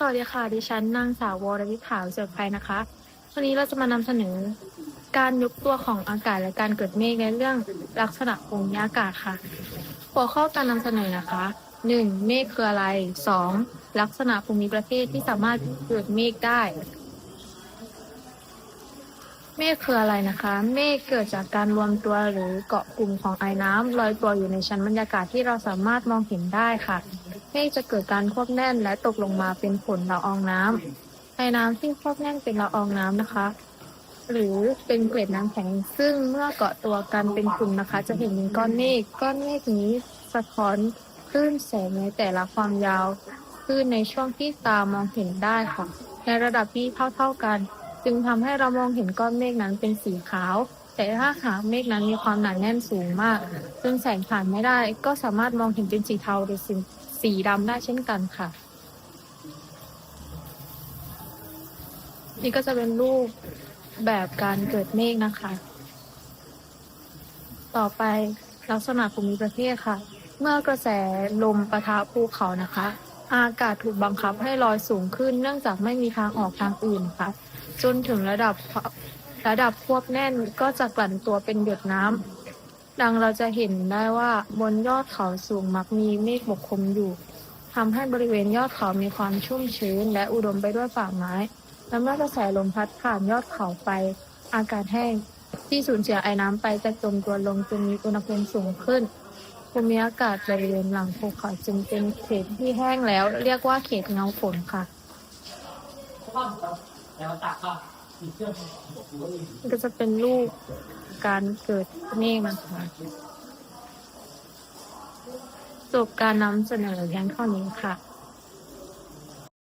สวัสดีค่ะ ดิฉันนางสาววรวิภาเสือภัยนะคะ วันนี้เราจะมานำเสนอการยกตัวของอากาศและการเกิดเมฆในเรื่องลักษณะภูมิอากาศค่ะ หัวข้อการนำเสนอนะคะ 1. เมฆคืออะไร 2. ลักษณะภูมิประเทศที่สามารถเกิดเมฆได้ เมฆคืออะไรนะคะ เมฆเกิดจากการรวมตัวหรือเกาะกลุ่มของไอ้น้ำลอยตัวอยู่ในชั้นบรรยากาศที่เราสามารถมองเห็นได้ค่ะ เมฆจะเกิดการควบแน่นและตกลงมาเป็นฝนละอองน้ำไอ้น้ำที่ควบแน่นเป็นละอองน้ำนะคะ หรือเป็นเกล็ดน้ำแข็งซึ่งเมื่อเกาะตัวกันเป็นกลุ่มนะคะ จะเห็นเป็นก้อนเมฆก้อนเมฆนี้สะท้อนคลื่นแสงในแต่ละความยาวคลื่นในช่วงที่ตามองเห็นได้ค่ะในระดับที่เท่าๆกัน จึงทำให้เรามองเห็นก้อนเมฆนั้นเป็นสีขาว แต่ถ้าหากเมฆนั้นมีความหนาแน่นสูงมากซึ่งแสงผ่านไม่ได้ ก็สามารถมองเห็นเป็นสีเทาหรือสีสีดำได้เช่นกันค่ะ นี่ก็จะเป็นรูปแบบการเกิดเมฆนะคะ ต่อไปลักษณะภูมิประเทศค่ะ เมื่อกระแสลมปะทะภูเขานะคะ อากาศถูกบังคับให้ลอยสูงขึ้น เนื่องจากไม่มีทางออกทางอื่นค่ะ จนถึงระดับ ระดับควบแน่นก็จะกลั่นตัวเป็นหยดน้ำดังเราจะเห็นได้ว่าบนยอดเขาสูงมักมีเมฆปกคลุมอยู่ทำให้บริเวณยอดเขามีความชุ่มชื้น และอุดมไปด้วยป่าไม้และเมื่อกระแสลมพัดผ่านยอดเขาไป อากาศแห้ง ที่สูญเสียไอ้น้ำไปจะจมตัวลงจนมีอุณหภูมิสูงขึ้นภูมิอากาศบริเวณหลังภูเขาจึงเป็นเขตที่แห้งแล้ว เรียกว่าเขตเงาฝนค่ะ ก็จะเป็นรูปการเกิดเมฆนะคะจบการนำเสนอเพียงเท่านี้ค่ะ